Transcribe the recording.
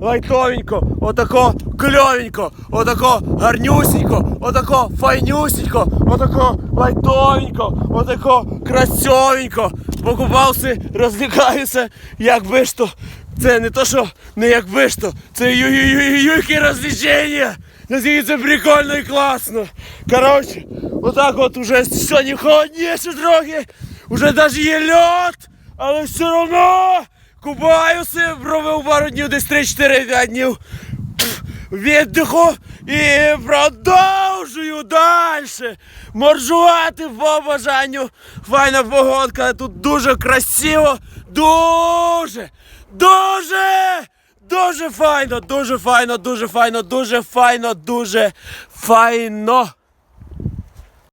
лайтовенько, отако кльовенько, отако гарнюсенько, отако файнюсенько, отако лайтовенько, отако красивенько. Покупався, розлікаюся, якби ж то. Це не то, що не якби ж то, це ю-ю-ю-ю-юйки розвлечення. Наскільки це прикольно і класно. Коротше, отак от уже сьогодні холодніше трохи, уже навіть є льот, але все одно купаюся, пробив пару днів, десь 3-4 днів віддиху і продовжую далі моржувати по бажанню. Файна погодка, тут дуже красиво, дуже, дуже. Дуже файно, дуже файно, дуже файно, дуже файно, дуже файно.